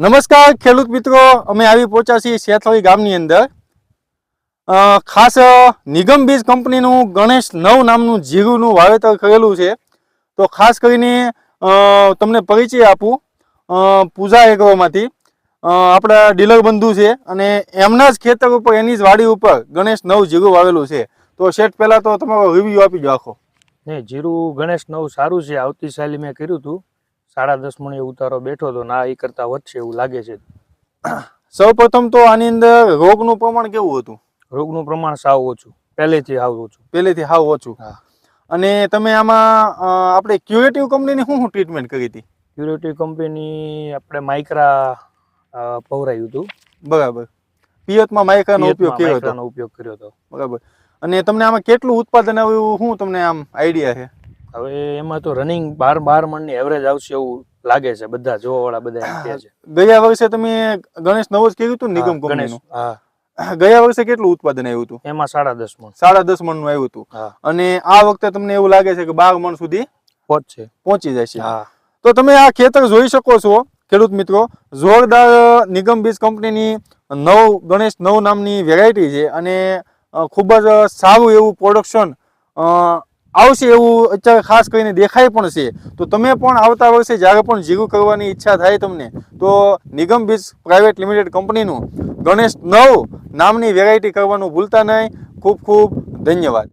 નમસ્કાર, ખેડૂત મિત્રો. અમે આવી પહોંચ્યા છીએ શેથળી ગામની અંદર. ખાસ નિગમ બીજ કંપનીનું ગણેશ નવ નામનું જીરુનું વાવેતર કરેલું છે. તો ખાસ કરીને તમને પરિચય આપું પૂજા એગ્રોમાંથી. આપણા ડીલર બંધુ છે અને એમના જ ખેતર ઉપર, એની જ વાડી ઉપર ગણેશ નવ જીરું વાવેલું છે. તો શેઠ, પહેલાં તો તમારો રિવ્યૂ આપી દો આખો. ને જીરું ગણેશ નવ સારું છે, આવતી સાલે મેં કર્યું હતું સાડા દસ મણે ઉતારો બેઠો હતો ના એ કરતા વધશે એવું લાગે છે. સૌ પ્રથમ તો આની અંદર રોગનું પ્રમાણ કેવું હતું? રોગનું પ્રમાણ સાવ ઓછું. પહેલેથી સાવ ઓછું. પહેલેથી હાવ ઓછું. અને તમે આમાં આપણે ક્યુરેટિવ કંપનીની શું શું ટ્રીટમેન્ટ કરી હતી? ક્યુરેટિવ કંપની આપણે માઇક્રા પવરાયું હતું. બરાબર. પિયતમાં માઇક્રાનો ઉપયોગ કર્યો હતો. ઉપયોગ કર્યો હતો. બરાબર. અને તમને આમાં કેટલું ઉત્પાદન આવ્યું શું તમને આમ આઈડિયા છે? હવે એમાં તો રનિંગ બાર બાર મણની એવરેજ આવશે એવું લાગે છે બધા જોવા વાળા બધા એમ કહે છે. ગયા વર્ષે તમે ગણેશ નવો જ કહ્યું હતું નિગમ કંપનીનું? હા. ગયા વર્ષે કેટલું ઉત્પાદન આવ્યું હતું? એમાં સાડા દસ મણ. સાડા દસ મણનું આવ્યું હતું. અને આ વખતે તમને એવું લાગે છે કે બાર મણ સુધી પહોંચશે. પહોંચી જશે. હા. તો તમે આ ખેતર જોઈ શકો છો ખેડૂત મિત્રો. જોરદાર નિગમ બીજ કંપનીની નવ ગણેશ નવ નામની વેરાયટી છે અને ખૂબ જ સારું એવું પ્રોડક્શન આવશે એવું અત્યારે ખાસ કરીને દેખાય પણ છે. તો તમે પણ આવતા વર્ષે જ્યારે પણ જીરું કરવાની ઈચ્છા થાય તમને, તો નિગમ બીજ પ્રાઇવેટ લિમિટેડ કંપનીનું ગણેશ નવ નામની વેરાયટી કરવાનું ભૂલતા નહીં. ખૂબ ખૂબ ધન્યવાદ.